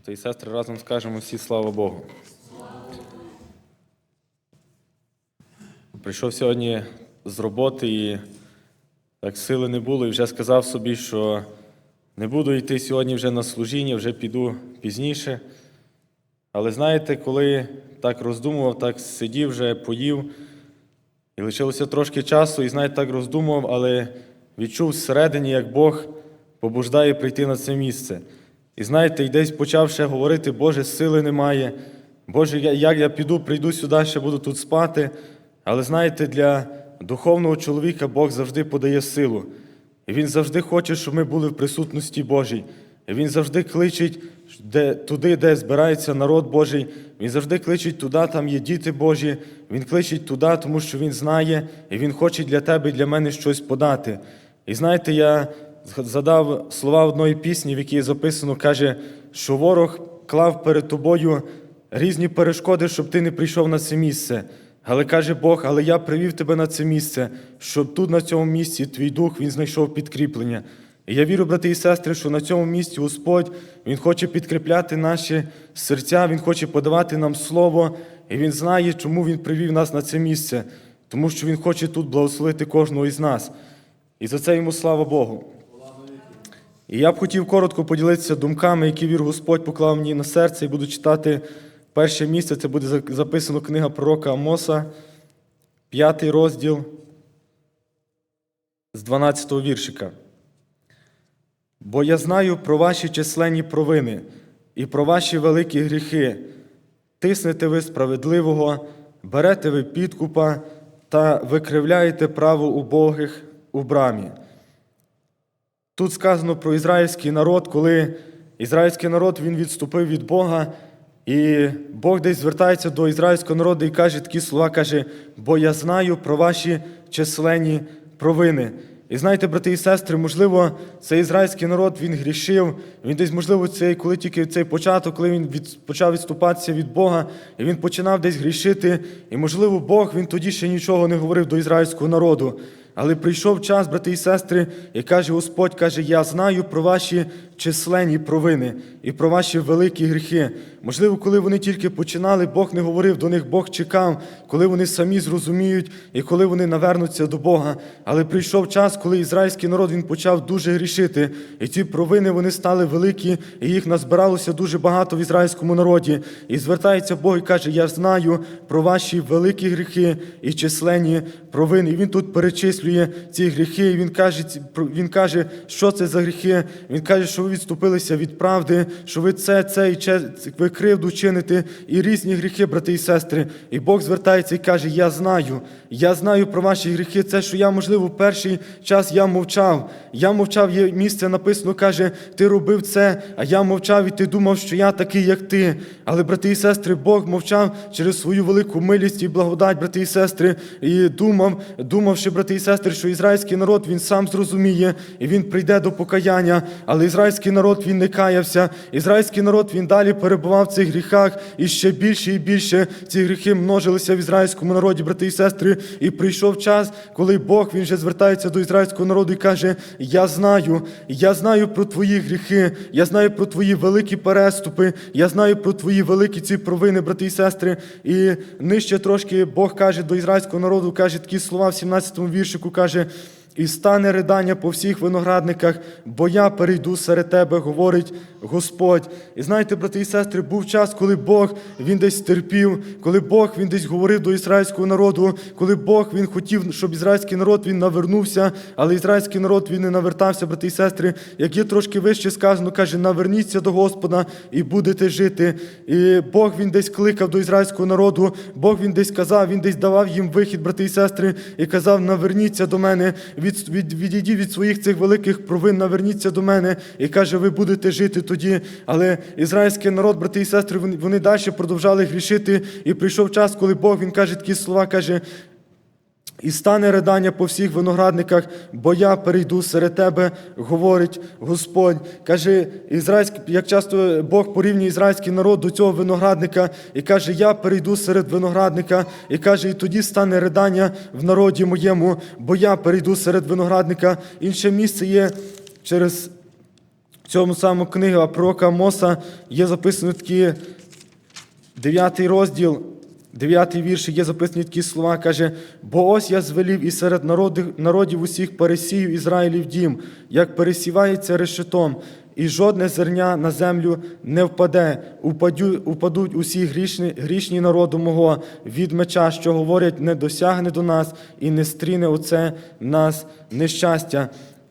Брати і сестри, разом скажемо всі слава Богу. Прийшов сьогодні з роботи і так сили не було, і вже сказав собі, що не буду йти сьогодні вже на служіння, вже піду пізніше. Але знаєте, коли так роздумував, так сидів вже, поїв, і лишилося трошки часу, і знаєте, так роздумував, але відчув всередині, як Бог побуждає прийти на це місце. І знаєте, і десь почав ще говорити, Боже, сили немає. Боже, як я піду, прийду сюди, ще буду тут спати. Але знаєте, для духовного чоловіка Бог завжди подає силу. І Він завжди хоче, щоб ми були в присутності Божій. І Він завжди кличить де, туди, де збирається народ Божий. Він завжди кличить туди, там є діти Божі. Він кличить туди, тому що Він знає, і Він хоче для тебе і для мене щось подати. І знаєте, я задав слова одної пісні, в якій записано, каже, що ворог клав перед тобою різні перешкоди, щоб ти не прийшов на це місце. Але каже Бог, але я привів тебе на це місце, щоб тут, на цьому місці, твій дух він знайшов підкріплення. І я вірю, брати і сестри, що на цьому місці Господь Він хоче підкріпляти наші серця, Він хоче подавати нам слово, і Він знає, чому Він привів нас на це місце, тому що Він хоче тут благословити кожного із нас. І за це йому слава Богу. І я б хотів коротко поділитися думками, які вір Господь поклав мені на серце, і буду читати перше місце. Це буде записано книга пророка Амоса, п'ятий розділ з 12 віршика. Бо я знаю про ваші численні провини і про ваші великі гріхи. Тиснете ви справедливого, берете ви підкупа та викривляєте право убогих у брамі. Тут сказано про ізраїльський народ, коли ізраїльський народ він відступив від Бога, і Бог десь звертається до ізраїльського народу і каже такі слова, каже, бо я знаю про ваші численні провини. І знаєте, брати і сестри, можливо, цей ізраїльський народ він грішив. Він десь, можливо, цей, коли тільки цей початок, коли він від, почав відступатися від Бога, і він починав десь грішити. І, можливо, Бог він тоді ще нічого не говорив до ізраїльського народу. Але прийшов час, брати і сестри, і каже Господь, каже, я знаю про ваші численні провини і про ваші великі гріхи. Можливо, коли вони тільки починали, Бог не говорив до них, Бог чекав, коли вони самі зрозуміють і коли вони навернуться до Бога. Але прийшов час, коли ізраїльський народ він почав дуже грішити, і ці провини вони стали великі, і їх назбиралося дуже багато в ізраїльському народі. І звертається Бог і каже: Я знаю про ваші великі гріхи і численні провини. І він тут перечислює ці гріхи. І він каже, він каже, що це за гріхи. Він каже, що ви відступилися від правди, що ви це, це і че, ви кривду чините, і різні гріхи, брати і сестри. І Бог звертається і каже: Я знаю, я знаю про ваші гріхи. Це, що я, можливо, в перший час я мовчав. Я мовчав, є місце написано, каже, ти робив це, а я мовчав, і ти думав, що я такий, як ти. Але, брати і сестри, Бог мовчав через свою велику милість і благодать, брати і сестри, і думав, думавши, брати і сестри, що ізраїльський народ він сам зрозуміє і він прийде до покаяння. Але ізраїльський народ він не каявся. Ізраїльський народ він далі перебував в цих гріхах, і ще більше і більше ці гріхи множилися в ізраїльському народі, брати і сестри. І прийшов час, коли Бог він вже звертається до ізраїльського народу і каже: Я знаю, я знаю про твої гріхи, я знаю про твої великі переступи, я знаю про твої великі ці провини, брати і сестри. І нижче трошки Бог каже до ізраїльського народу, каже такі слова в 17-му віршику, каже. І стане ридання по всіх виноградниках, бо я перейду серед тебе, говорить Господь. І знаєте, брати і сестри, був час, коли Бог він десь терпів, коли Бог він десь говорив до ізраїльського народу, коли Бог він хотів, щоб ізраїльський народ він навернувся, але ізраїльський народ він не навертався, брати і сестри. Як є трошки вище сказано, каже: наверніться до Господа і будете жити. І Бог він десь кликав до ізраїльського народу, Бог він десь казав, він десь давав їм вихід, брати і сестри, і казав: наверніться до мене, від, від, відійдіть від своїх цих великих провин, наверніться до мене. І каже, ви будете жити тоді. Але ізраїльський народ, брати і сестри, вони, вони далі продовжали грішити. І прийшов час, коли Бог він каже такі слова, каже. І стане ридання по всіх виноградниках, бо я перейду серед тебе, говорить Господь. Каже, ізраїльський, як часто Бог порівнює ізраїльський народ до цього виноградника, і каже, я перейду серед виноградника, і каже, і тоді стане ридання в народі моєму, бо я перейду серед виноградника. Інше місце є через цьому самому книга пророка Моса є записані такі Дев'ятий розділ, дев'ятий вірш, є записані такі слова, каже, бо ось я звелів і серед народів, народів усіх пересію Ізраїлів дім, як пересівається решетом, і жодне зерня на землю не впаде, упадю, упадуть усі грішні, грішні народу мого від меча, що говорять, не досягне до нас і не стріне оце нас нещастя.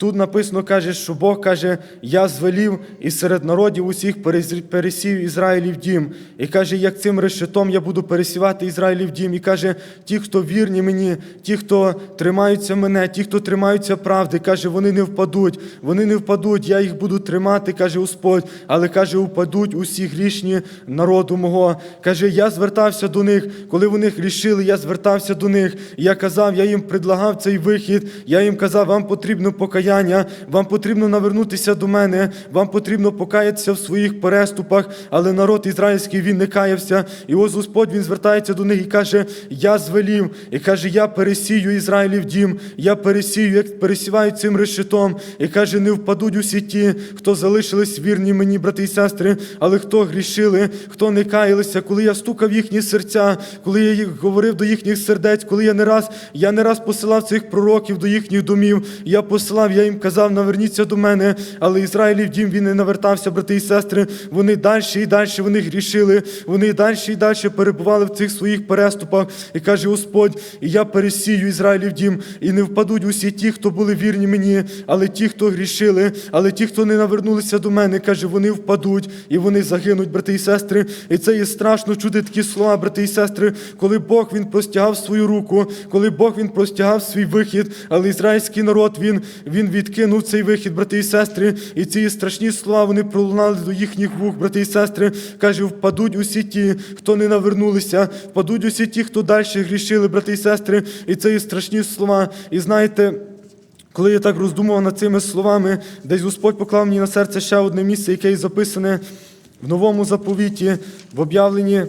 Тут написано, каже, що Бог каже, я звелів і серед народів усіх пересів Ізраїлів дім. І каже, як цим решетом я буду пересівати Ізраїлів дім. І каже, ті, хто вірні мені, ті, хто тримаються мене, ті, хто тримаються правди, каже, вони не впадуть, вони не впадуть, я їх буду тримати, каже Господь, але каже, упадуть усі грішні народу мого. Каже, я звертався до них, коли вони грішили, я звертався до них. Я казав, я їм предлагав цей вихід, я їм казав, вам потрібно покаяння, вам потрібно навернутися до мене, вам потрібно покаятися в своїх переступах, але народ ізраїльський він не каявся. І ось Господь він звертається до них і каже: Я звелів, і каже, я пересію Ізраїлів дім, я пересію, як пересіваю цим решетом. І каже, не впадуть усі ті, хто залишились вірні мені, брати і сестри, але хто грішили, хто не каялися, коли я стукав їхні серця, коли я їх говорив до їхніх сердець, коли я не раз, я не раз посилав цих пророків до їхніх домів. Я посилав, я їм казав, наверніться до мене. Але Ізраїлів дім він не навертався, брати і сестри. Вони далі і далі вони грішили. Вони далі і далі перебували в цих своїх переступах. І каже Господь, і я пересію Ізраїлів дім, і не впадуть усі ті, хто були вірні мені, але ті, хто грішили, але ті, хто не навернулися до мене, каже, вони впадуть і вони загинуть, брати і сестри. І це є страшно чути такі слова, брати і сестри, коли Бог він простягав свою руку, коли Бог він простягав свій вихід, але ізраїльський народ він, він відкинув цей вихід, брати і сестри, і ці страшні слова вони пролунали до їхніх вух, брати і сестри. Каже, впадуть усі ті, хто не навернулися, впадуть усі ті, хто далі грішили, брати і сестри, і це є страшні слова. І знаєте. Коли я так роздумував над цими словами, десь Господь поклав мені на серце ще одне місце, яке є записане в новому заповіті, в об'явленні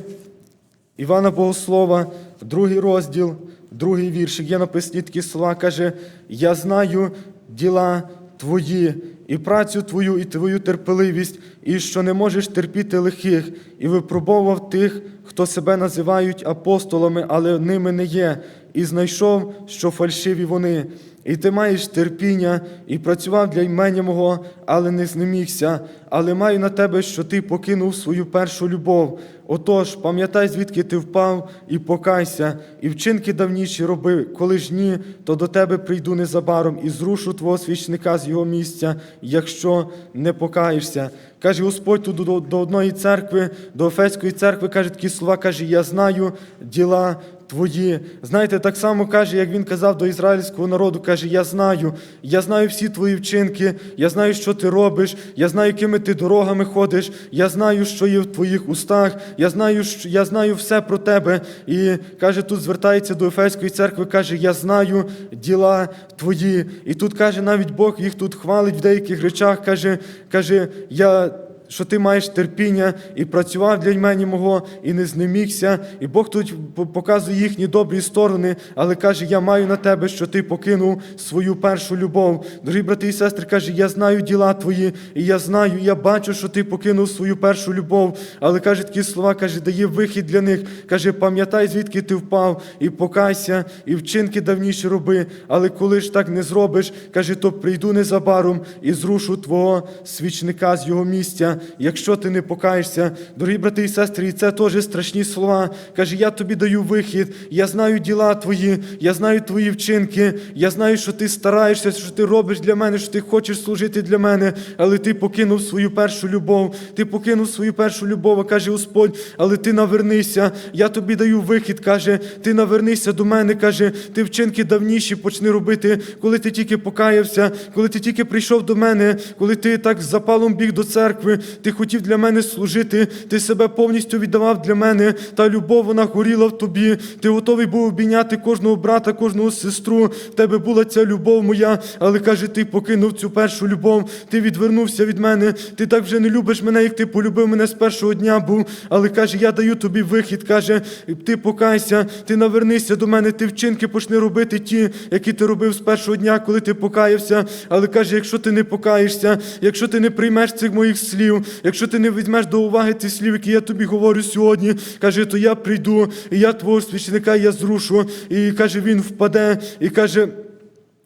Івана Богослова, другий розділ, другий віршик. Є написані такі слова, каже: Я знаю діла твої, і працю твою, і твою терпеливість, і що не можеш терпіти лихих, і випробовував тих, хто себе називають апостолами, але ними не є, і знайшов, що фальшиві вони. І ти маєш терпіння, і працював для імення мого, але не знемігся. Але маю на тебе, що ти покинув свою першу любов. Отож, пам'ятай, звідки ти впав, і покайся, і вчинки давніші роби. Коли ж ні, то до тебе прийду незабаром і зрушу твого свічника з його місця, якщо не покаєшся. Каже Господь тут до, до одної церкви, до Офеської церкви, каже такі слова, каже: Я знаю діла твої. Знаєте, так само каже, як він казав до ізраїльського народу, каже: Я знаю, я знаю всі твої вчинки, я знаю, що ти робиш, я знаю, якими ти дорогами ходиш, я знаю, що є в твоїх устах, я знаю, що я знаю все про тебе. І каже, тут звертається до Ефеської церкви, каже: Я знаю діла твої. І тут каже, навіть Бог їх тут хвалить в деяких речах, каже, каже, я що ти маєш терпіння і працював для імені мого, і не знемігся. І Бог тут показує їхні добрі сторони, але каже: Я маю на тебе, що ти покинув свою першу любов. Дорогі брати і сестри, каже, я знаю діла твої, і я знаю, я бачу, що ти покинув свою першу любов. Але каже такі слова, каже, дає вихід для них. Каже, пам'ятай, звідки ти впав, і покайся, і вчинки давніші роби. Але коли ж так не зробиш, каже, то прийду незабаром і зрушу твого свічника з його місця, якщо ти не покаєшся. Дорогі брати і сестри, і це теж страшні слова. Каже, я тобі даю вихід, я знаю діла твої, я знаю твої вчинки, я знаю, що ти стараєшся, що ти робиш для мене, що ти хочеш служити для мене, але ти покинув свою першу любов, ти покинув свою першу любов, а каже Господь, але ти навернися, я тобі даю вихід, каже, ти навернися до мене, каже, ти вчинки давніші почни робити, коли ти тільки покаявся, коли ти тільки прийшов до мене, коли ти так запалом біг до церкви, ти хотів для мене служити, ти себе повністю віддавав для мене, та любов вона горіла в тобі. Ти готовий був обійняти кожного брата, кожного сестру. В тебе була ця любов моя, але каже, ти покинув цю першу любов, ти відвернувся від мене, ти так вже не любиш мене, як ти полюбив мене з першого дня був. Але каже, я даю тобі вихід. каже, ти покайся, ти навернися до мене, ти вчинки почни робити ті, які ти робив з першого дня, коли ти покаявся. Але каже, якщо ти не покаєшся, якщо ти не приймеш цих моїх слів, якщо ти не візьмеш до уваги тих слів, які я тобі говорю сьогодні, каже, то я прийду, і я твого священика я зрушу. І каже, він впаде, і каже.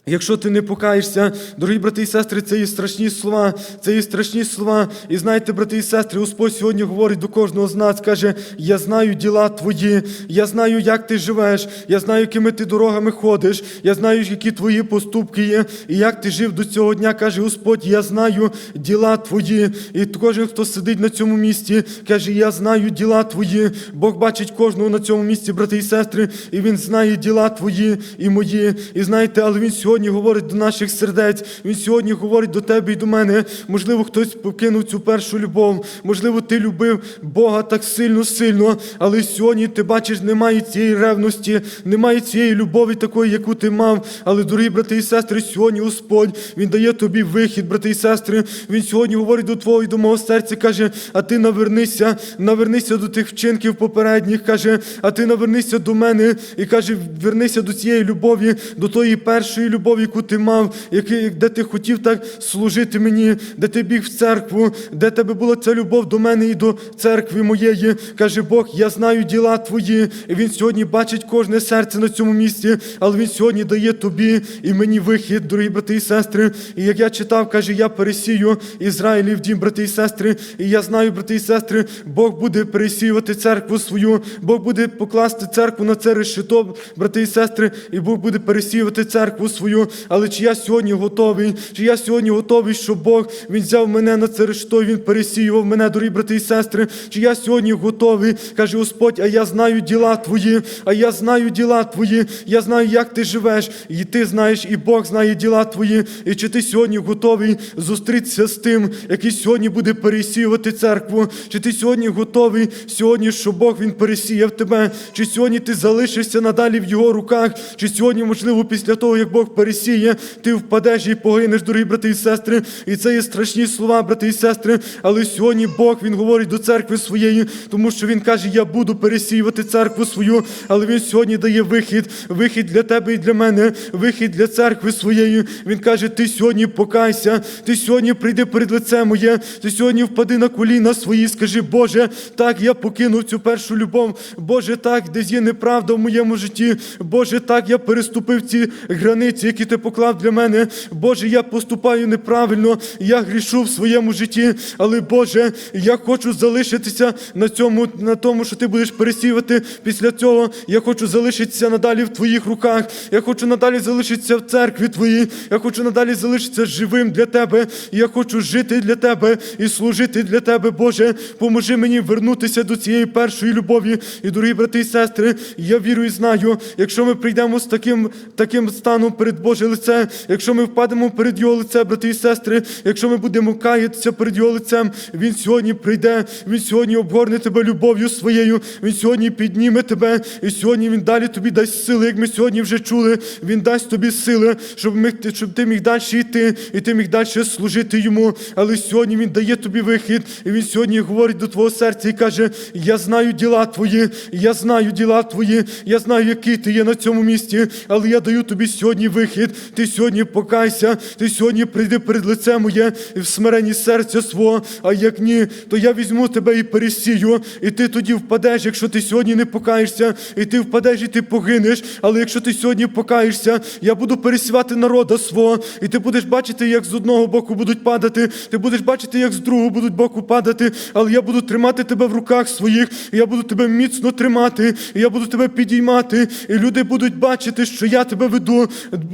Якщо ти не покаєшся, дорогі брати і сестри, це є страшні слова, це є страшні слова. І знаєте, брати і сестри, Господь сьогодні говорить до кожного з нас, каже: Я знаю діла твої, я знаю, як ти живеш, я знаю, якими ти дорогами ходиш, я знаю, які твої поступки є, і як ти жив до цього дня, каже Господь, я знаю діла твої. І кожен, хто сидить на цьому місці, каже, я знаю діла твої. Бог бачить кожного на цьому місці, брати і сестри, і Він знає діла твої і мої. І знаєте, але Він сьогодні говорить до наших сердець, Він сьогодні говорить до тебе і до мене. Можливо, хтось покинув цю першу любов, можливо, ти любив Бога так сильно, сильно, але сьогодні ти бачиш, немає цієї ревності, немає цієї любові такої, яку ти мав. Але, дорогі брати і сестри, сьогодні Господь Він дає тобі вихід, брати і сестри. Він сьогодні говорить до твого і до мого серця, каже, а ти навернися, навернися до тих вчинків попередніх, каже, а ти навернися до мене і каже, вернися до цієї любові, до тої першої любові, яку ти мав, який- де ти хотів так служити мені, де ти біг в церкву, де тебе була ця любов до мене і до церкви моєї. Каже Бог, я знаю діла твої. І Він сьогодні бачить кожне серце на цьому місці, але Він сьогодні дає тобі і мені вихід, дорогі брати і сестри. І як я читав, каже, я пересію Ізраїлів дім, брати і сестри. І я знаю, брати і сестри, Бог буде пересіювати церкву свою, Бог буде покласти церкву на це решето, брати і сестри, і Бог буде пересіювати церкву свою. Але чи я сьогодні готовий? Чи я сьогодні готовий, що Бог він взяв мене на це решето, і він пересіював мене, дорогі брати і сестри? Чи я сьогодні готовий? Каже Господь, а я знаю діла твої, а я знаю діла твої, я знаю, як ти живеш, і ти знаєш, і Бог знає діла твої. І чи ти сьогодні готовий зустрітися з тим, який сьогодні буде пересіювати церкву? Чи ти сьогодні готовий сьогодні, що Бог він пересіяв тебе? Чи сьогодні ти залишишся надалі в його руках? Чи сьогодні, можливо, після того, як Бог пересіє, ти впадеш і погинеш, дорогі брати і сестри? І це є страшні слова, брати і сестри. Але сьогодні Бог він говорить до церкви своєї, тому що він каже: Я буду пересіювати церкву свою, але він сьогодні дає вихід, вихід для тебе і для мене, вихід для церкви своєї. Він каже: Ти сьогодні покайся, ти сьогодні прийди перед лице моє, ти сьогодні впади на коліна свої, скажи, Боже, так я покинув цю першу любов. Боже, так, десь є неправда в моєму житті. Боже, так я переступив ці границі, які ти поклав для мене. Боже, я поступаю неправильно, я грішу в своєму житті. Але Боже, я хочу залишитися на цьому, на тому, що ти будеш пересівати після цього. Я хочу залишитися надалі в твоїх руках. Я хочу надалі залишитися в церкві твоїй. Я хочу надалі залишитися живим для тебе. Я хочу жити для тебе і служити для тебе, Боже. Поможи мені вернутися до цієї першої любові. І, дорогі брати і сестри, я вірю і знаю, якщо ми прийдемо з таким, таким станом перед Боже лице, якщо ми впадемо перед Його лице, брати і сестри, якщо ми будемо каятися перед Його лицем, Він сьогодні прийде, Він сьогодні обгорне тебе любов'ю своєю, Він сьогодні підніме тебе, і сьогодні Він далі тобі дасть сили, як ми сьогодні вже чули. Він дасть тобі сили, щоб, ми, щоб ти міг далі йти, і ти міг далі служити йому. Але сьогодні Він дає тобі вихід, і Він сьогодні говорить до твого серця і каже: Я знаю діла твої, я знаю діла твої, я знаю, який ти є на цьому місці, але я даю тобі сьогодні вихід. Ти сьогодні покайся, ти сьогодні прийди перед лицем моє і в смиренні серця свого. А як ні, то я візьму тебе і пересію, і ти тоді впадеш, якщо ти сьогодні не покаєшся, і ти впадеш, і ти погинеш. Але якщо ти сьогодні покаєшся, я буду пересівати народа свого, і ти будеш бачити, як з одного боку будуть падати, ти будеш бачити, як з другого будуть боку падати, але я буду тримати тебе в руках своїх, і я буду тебе міцно тримати, і я буду тебе підіймати, і люди будуть бачити, що я тебе веду.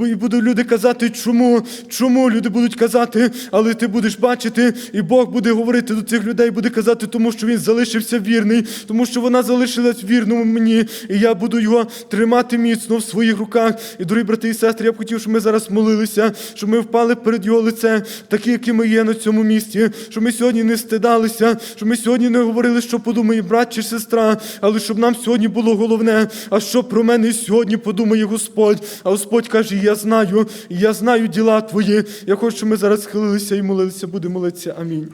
І будуть люди казати, чому, чому люди будуть казати, але ти будеш бачити, і Бог буде говорити до цих людей, буде казати, тому що він залишився вірний, тому що вона залишилась вірною мені, і я буду його тримати міцно в своїх руках. І, дорогі брати і сестри, я б хотів, щоб ми зараз молилися, щоб ми впали перед його лице, такі, які ми є на цьому місці, щоб ми сьогодні не стидалися, щоб ми сьогодні не говорили, що подумає брат чи сестра, але щоб нам сьогодні було головне, а що про мене сьогодні подумає Господь. А Господь каже: Я знаю, я знаю діла твої. Я хочу, щоб ми зараз схилилися і молилися, будемо молитися. Амінь.